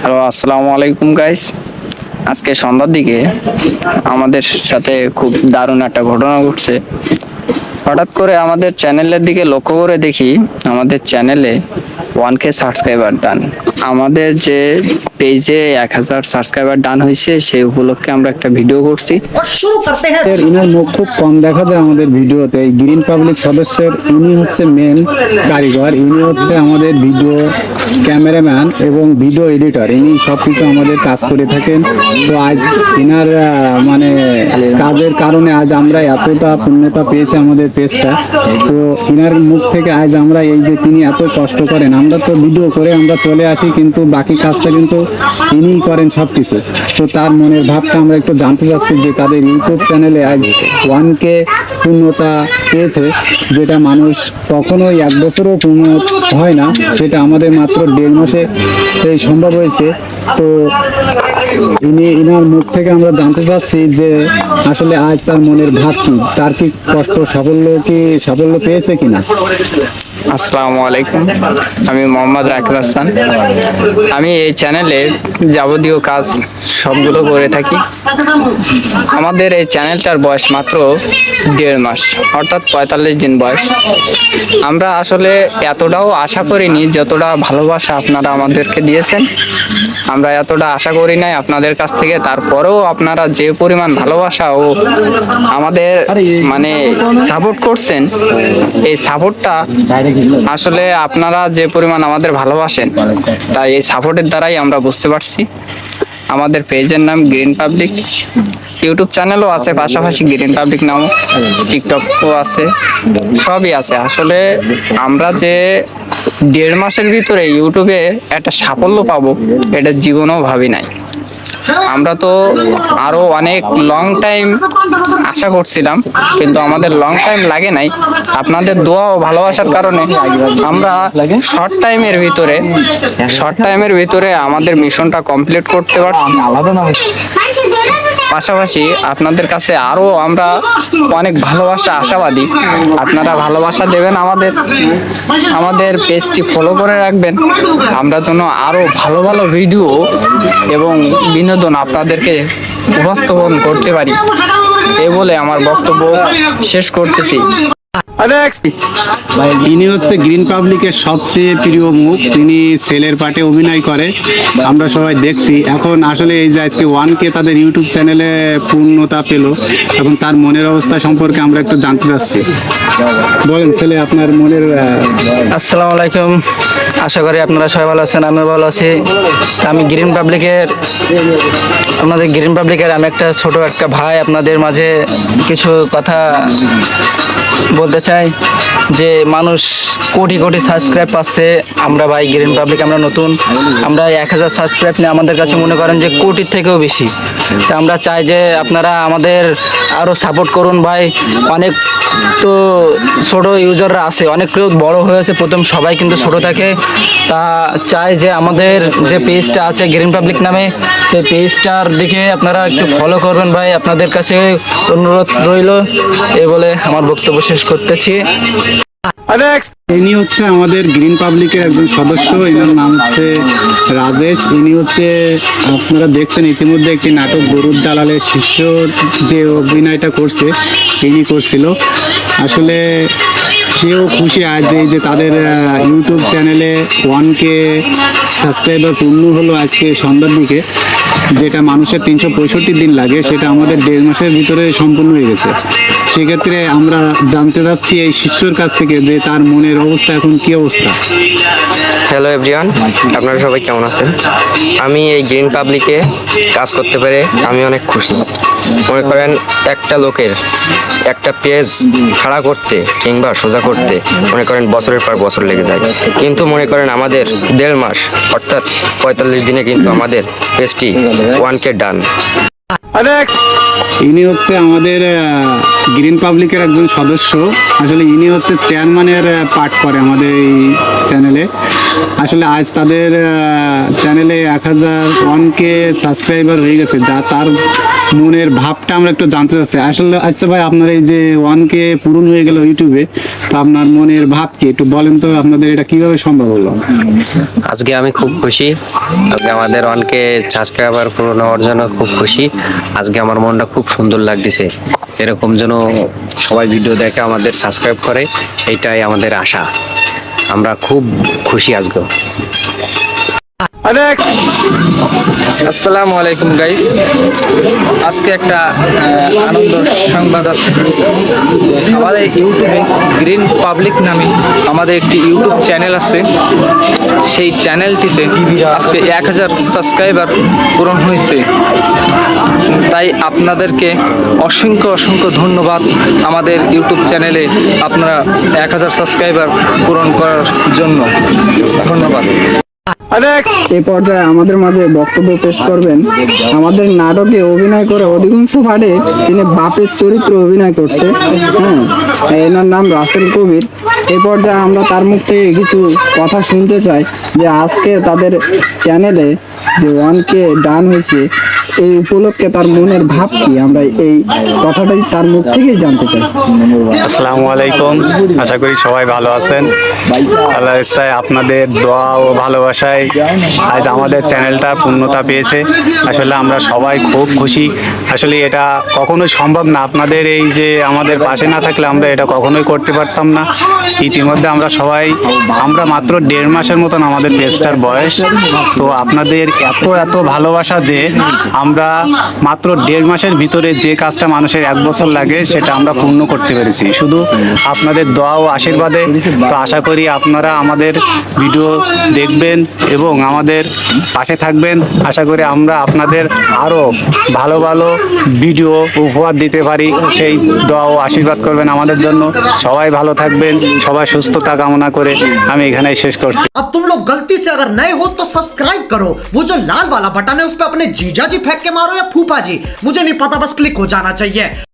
Hello আসসালামু আলাইকুম guys আজকে সন্ধ্যার দিকে আমাদের সাথে খুব দারুণ একটা ঘটনা ঘটছে। হঠাৎ করে আমাদের চ্যানেলের দিকে লক্ষ্য করে দেখি আমাদের চ্যানেলে ওয়ান কে সাবস্ক্রাইবার ডান আমাদের যে পেজে এক হাজার সাবস্ক্রাইবার ডান হয়েছে সেই উপলক্ষে আমরা একটা ভিডিও করছি। ইনার মুখ খুব কম দেখা যায় আমাদের ভিডিওতে এই গ্রিন পাবলিক সদস্যের ইনি হচ্ছে মেন কারিগর। ইনি হচ্ছে আমাদের ভিডিও ক্যামেরাম্যান এবং ভিডিও এডিটর, ইনি সব কিছু আমাদের কাজ করে থাকেন। তো আজ ইনার মানে কাজের কারণে আজ আমরা এতটা পূর্ণতা পেয়েছি আমাদের পেজটা। তো ইনার মুখ থেকে আজ আমরা এই যে তিনি এত কষ্ট করেন, আমরা তো ভিডিও করে আমরা চলে আসি, কিন্তু বাকি কাজটা কিন্তু ইনিই করেন সব কিছু তো তার মনের ভাবটা আমরা একটু জানতে চাচ্ছি যে তাদের ইউটিউব চ্যানেলে আজ ওয়ান কে পূর্ণতা পেয়েছে, যেটা মানুষ কখনোই এক বছরও পূর্ণ হয় না, সেটা আমাদের মাত্র দেড় মাসে এই সম্ভব হয়েছে। তো ইনি, ইনার মুখ থেকে আমরা জানতে চাচ্ছি যে আসলে আজ তার মনের ভাব কি? তার কি কষ্ট সাফল্য কি সাফল্য পেয়েছে কিনা? আসসালামু আলাইকুম। আমি মোহাম্মদ রাকিব হাসান। আমি এই চ্যানেলে যাবতীয় কাজ সবগুলো করে থাকি। আমাদের এই চ্যানেলটার বয়স মাত্র দেড় মাস, অর্থাৎ পঁয়তাল্লিশ দিন বয়স। আমরা আসলে এতটাও আশা করিনি যতটা ভালোবাসা আপনারা আমাদেরকে দিয়েছেন। আমরা এতটা আশা করি নাই আপনাদের কাছ থেকে। তারপরেও আপনারা যে পরিমাণ ভালোবাসা ও আমাদের মানে সাপোর্ট করছেন, এই সাপোর্টটা আসলে আপনারা যে পরিমাণ আমাদের ভালোবাসেন, তাই এই সাপোর্টের দ্বারাই আমরা বুঝতে পারছি। আমাদের পেজের নাম গ্রিন পাবলিক ইউটিউব চ্যানেলও আছে, পাশাপাশি গ্রিন পাবলিক নাম টিকটকও আছে, সবই আছে। আসলে আমরা যে দেড় মাসের ভিতরে ইউটিউবে একটা সাফল্য পাবো, এটা জীবনেও ভাবি নাই। আমরা তো আরও অনেক লং টাইম আশা করছিলাম, কিন্তু আমাদের লং টাইম লাগে নাই। আপনাদের দোয়া ও ভালোবাসার কারণে আমরা শর্ট টাইমের ভিতরে শর্ট টাইমের ভিতরে আমাদের মিশনটা কমপ্লিট করতে পারছি। পাশাপাশি আপনাদের কাছে আরও আমরা অনেক ভালোবাসা, আশাবাদী। আপনারা ভালোবাসা দেবেন আমাদের। আমাদের পেজটি ফলো করে রাখবেন। আমরা যেন আরও ভালো ভালো ভিডিও এবং বিনোদন আপনাদেরকে উপস্থাপন করতে পারি। এ বলে আমার বক্তব্য শেষ করতেছি। তিনি হচ্ছে গ্রিন পাবলিকের সবচেয়ে প্রিয় মুখ। তিনি ছেলের পাটে অভিনয় করে। আমরা সবাই দেখছি। এখন আসলে এই যে আজকে ওয়ান কে তাদের ইউটিউব চ্যানেলে পূর্ণতা পেল এখন তার মনের অবস্থা সম্পর্কে আমরা একটু জানতে চাচ্ছি। বলেন ছেলে আপনার মনের আসসালামু আলাইকুম। আশা করি আপনারা সবাই ভালো আছেন, আমিও ভালো আছি। আমি গ্রিন পাবলিকের আপনাদের গ্রিন পাবলিকের আমি একটা ছোট একটা ভাই আপনাদের মাঝে কিছু কথা বলতে চাই, যে মানুষ কোটি কোটি সাবস্ক্রাইব পাচ্ছে। আমরা ভাই গ্রিন পাবলিক আমরা নতুন। আমরা এক হাজার সাবস্ক্রাইব নিয়ে আমাদের কাছে মনে করেন যে কোটির থেকেও বেশি। তা আমরা চাই যে আপনারা আমাদের আরও সাপোর্ট করুন ভাই। অনেক তো ছোট ইউজাররা আছে, অনেক কেউ বড় হয়েছে, প্রথম সবাই কিন্তু ছোট থাকে। তা চাই যে আমাদের যে পেজটা আছে গ্রিন পাবলিক নামে, সেই পেজটার দিকে আপনারা একটু ফলো করবেন ভাই। আপনাদের কাছে অনুরোধ রইল এই বলে আমার বক্তব্য শেষ করতেছি। ইনি হচ্ছে আমাদের গ্রিন পাবলিকের একজন সদস্য। এনার নাম হচ্ছে রাজেশ। ইনি হচ্ছে, আপনারা দেখছেন ইতিমধ্যে একটি নাটক, গরুর দালালের শিষ্য যে অভিনয়টা করছে, ইনি করছিল। আসলে সেও খুশি আজ এই যে তাদের ইউটিউব চ্যানেলে ওয়ান কে সাবস্ক্রাইবার পূর্ণ হলো আজকে সন্ধ্যার দিকে, যেটা মানুষের তিনশো পঁয়ষট্টি দিন লাগে, সেটা আমাদের দেড় মাসের ভিতরে সম্পূর্ণ হয়ে গেছে। সেক্ষেত্রে আমরা জানতে চাচ্ছি এই শিষ্যর কাছ থেকে যে তার মনের অবস্থা এখন কি অবস্থা? হ্যালো এভরিওয়ান আপনারা সবাই কেমন আছেন? আমি এই গ্রিন পাবলিকে কাজ করতে পেরে আমি অনেক খুশি। মনে করেন একটা লোকের একটা পেজ খাড়া করতে কিংবা সোজা করতে মনে করেন বছরের পর বছর লেগে যায়। কিন্তু মনে করেন আমাদের দেড় মাস অর্থাৎ পঁয়তাল্লিশ দিনে কিন্তু আমাদের পেজটি ওয়ান কে ডান ইনি হচ্ছে আমাদের গ্রিন পাবলিকের একজন সদস্য। আসলে ইনি হচ্ছে চেয়ারম্যানের পাঠ করে আমাদের এই চ্যানেলে আসলে আজ তাদের চ্যানেলে এক হাজার ওয়ান কে সাবস্ক্রাইবার হয়ে গেছে, যা তার মনের ভাবটা আমরা একটু জানতে চাচ্ছি। আসলে আচ্ছা ভাই, আপনার এই যে ওয়ান কে পূরণ হয়ে গেল ইউটিউবে, তো আপনার মনের ভাব কি? একটু বলেন তো আপনাদের এটা কীভাবে সম্ভব হলো? আজকে আমি খুব খুশি। আজকে আমাদের অনকে সাবস্ক্রাইবার পূরণ হওয়ার জন্য খুব খুশি। আজকে আমার মনটা খুব সুন্দর লাগতেছে। এরকম যেন সবাই ভিডিও দেখে আমাদের সাবস্ক্রাইব করে, এটাই আমাদের আশা। আমরা খুব খুশি আজকে আসসালামু আলাইকুম গাইস আজকে একটা আনন্দ সংবাদ আছে। আমাদের ইউটিউবে গ্রিন পাবলিক নামে আমাদের একটি ইউটিউব চ্যানেল আছে। সেই চ্যানেলটিতে আজকে এক হাজার সাবস্ক্রাইবার পূরণ হয়েছে। তাই আপনাদেরকে অসংখ্য অসংখ্য ধন্যবাদ আমাদের ইউটিউব চ্যানেলে আপনারা এক হাজার সাবস্ক্রাইবার পূরণ করার জন্য। ধন্যবাদ। এ পর্যায়ে আমাদের মাঝে বক্তব্য পেশ করবেন। আমাদের নাটকে অভিনয় করে অধিকাংশ পাঠে তিনি বাপের চরিত্র অভিনয় করছে। হ্যাঁ এনার নাম রাসেল কবির। এই পর্যায়ে আমরা তার মুখ থেকে কিছু কথা শুনতে চাই যে আজকে তাদের চ্যানেলে যে ওয়ানকে ডান হয়েছে এই উপলক্ষে তার মনের ভাব কি? আমরা এই কথাটাই তার মুখ থেকেই জানতে চাই। আসসালামু আলাইকুম। আশা করি সবাই ভালো আছেন। আল্লাহ ইচ্ছায় আপনাদের দোয়া ও ভালোবাসায় আজ আমাদের চ্যানেলটা পূর্ণতা পেয়েছে। আসলে আমরা সবাই খুব খুশি। আসলে এটা কখনোই সম্ভব না। আপনাদের এই যে আমাদের পাশে না থাকলে আমরা এটা কখনোই করতে পারতাম না। ইতিমধ্যে আমরা সবাই, আমরা মাত্র দেড় মাসের মতন আমাদের পেজটার বয়স। তো আপনাদের এত এত ভালোবাসা যে আমরা মাত্র দেড় মাসের ভিতরে যে কাজটা মানুষের এক বছর লাগে সেটা আমরা পূর্ণ করতে পেরেছি শুধু আপনাদের দোয়া ও আশীর্বাদে তো আশা করি আপনারা আমাদের ভিডিও দেখবেন এবং আমাদের পাশে থাকবেন আশা করি আমরা আপনাদের আরও ভালো ভালো ভিডিও উপহার দিতে পারি সেই দোয়া ও আশীর্বাদ করবেন আমাদের জন্য সবাই ভালো থাকবেন সবাই সুস্থতা কামনা করে আমি এখানেই শেষ করছি अब तुम लोग गलती से अगर नए हो तो सब्सक्राइब करो वो जो लाल वाला बटन है उस पर अपने जीजा जी फेंक के मारो या फूफा जी। मुझे नहीं पता बस क्लिक हो जाना चाहिए।